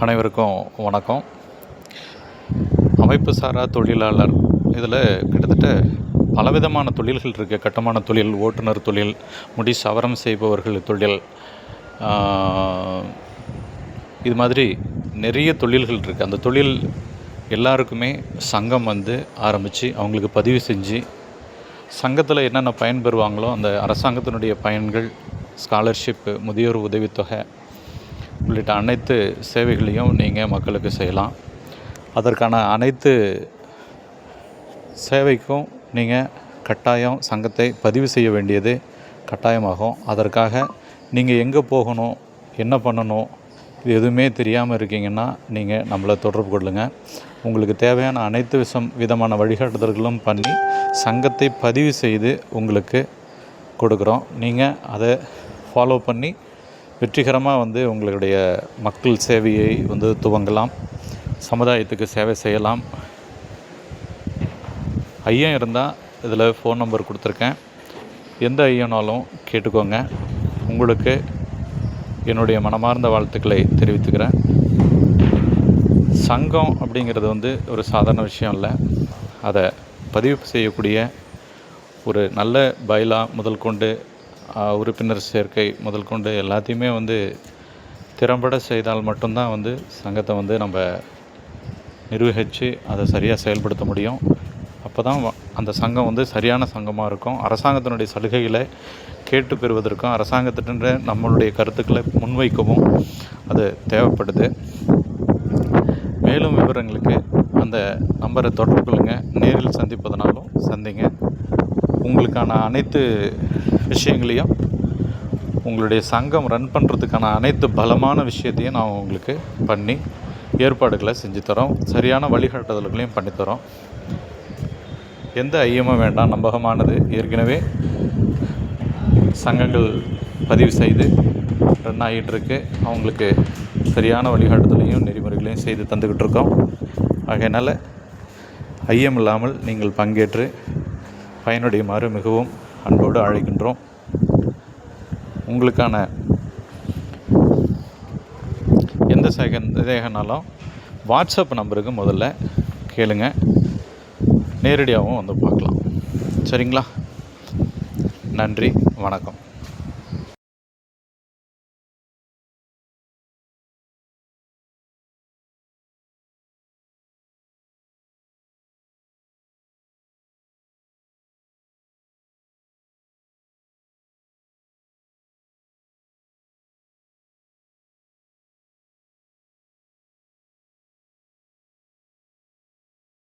அனைவருக்கும் வணக்கம். அமைப்பு சாரா தொழிலாளர் இதில் கிட்டத்தட்ட பலவிதமான தொழில்கள் இருக்குது கட்டுமான தொழில் ஓட்டுநர் தொழில் முடி சவரம் செய்பவர்கள் தொழில் இது மாதிரி நிறைய தொழில்கள் இருக்குது அந்த தொழில் எல்லாருக்குமே சங்கம் வந்து ஆரம்பித்து அவங்களுக்கு பதிவு செஞ்சு சங்கத்தில் என்னென்ன பயன் பெறுவாங்களோ அந்த அரசாங்கத்தினுடைய பயன்கள் ஸ்காலர்ஷிப்பு முதியோர் உதவித்தொகை உள்ளிட்ட அனைத்து சேவைகளையும் நீங்கள் மக்களுக்கு செய்யலாம். அதற்கான அனைத்து சேவைக்கும் நீங்கள் கட்டாயம் சங்கத்தை பதிவு செய்ய வேண்டியது கட்டாயமாகும். அதற்காக நீங்கள் எங்கே போகணும் என்ன பண்ணணும் இது எதுவுமே தெரியாமல் இருக்கீங்கன்னா நீங்கள் நம்மளை தொடர்பு கொள்ளுங்கள் உங்களுக்கு தேவையான அனைத்து விஷம் விதமான வழிகாட்டுதல்களும் பண்ணி சங்கத்தை பதிவு செய்து உங்களுக்கு கொடுக்குறோம். நீங்கள் அதை ஃபாலோ பண்ணி வெற்றிகரமாக வந்து உங்களுடைய மக்கள் சேவையை வந்து துவங்கலாம். சமுதாயத்துக்கு சேவை செய்யலாம். ஐயம் இருந்தால் இதில் ஃபோன் நம்பர் கொடுத்துருக்கேன். எந்த ஐயனாலும் கேட்டுக்கோங்க. உங்களுக்கு என்னுடைய மனமார்ந்த வாழ்த்துக்களை தெரிவித்துக்கிறேன். சங்கம் அப்படிங்கிறது வந்து ஒரு சாதாரண விஷயம் இல்லை. அதை பதிவு செய்யக்கூடிய ஒரு நல்ல பயிலாக முதல் கொண்டு உறுப்பினர் சேர்க்கை முதல் கொண்டு எல்லாத்தையுமே வந்து திறம்பட செய்தால் மட்டும்தான் வந்து சங்கத்தை வந்து நம்ம நிர்வகித்து அதை சரியாக செயல்படுத்த முடியும். அப்போ தான் அந்த சங்கம் வந்து சரியான சங்கமாக இருக்கும். அரசாங்கத்தினுடைய சலுகைகளை கேட்டு பெறுவதற்கும் அரசாங்கத்திட்ட நம்மளுடைய கருத்துக்களை முன்வைக்கவும் அது தேவைப்படுது. மேலும் விவரங்களுக்கு அந்த நம்பரை தொடர்பு கொள்ளுங்கள் நேரில் சந்திப்பதனாலும் சந்திங்க. உங்களுக்கான அனைத்து விஷயங்களையும் உங்களுடைய சங்கம் ரன் பண்ணுறதுக்கான அனைத்து பலமான விஷயத்தையும் நான் உங்களுக்கு பண்ணி ஏற்பாடுகளை செஞ்சு தரோம். சரியான வழிகாட்டுதல்களையும் பண்ணித்தரோம் எந்த ஐயமும் வேண்டாம் நம்பகமானது. ஏற்கனவே சங்கங்கள் பதிவு செய்து ரன் ஆகிட்டுருக்கு அவங்களுக்கு சரியான வழிகாட்டுதலையும் நெறிமுறைகளையும் செய்து தந்துக்கிட்டு இருக்கோம் ஆகையினால் ஐயம் இல்லாமல் நீங்கள் பங்கேற்று பயனடையுமாறு மிகவும் அன்போடு அழைக்கின்றோம். உங்களுக்கான எந்த சேக தேகனாலும் வாட்ஸ்அப் நம்பருக்கு முதல்ல கேளுங்க. நேரடியாகவும் வந்து பார்க்கலாம். சரிங்களா? நன்றி. வணக்கம்.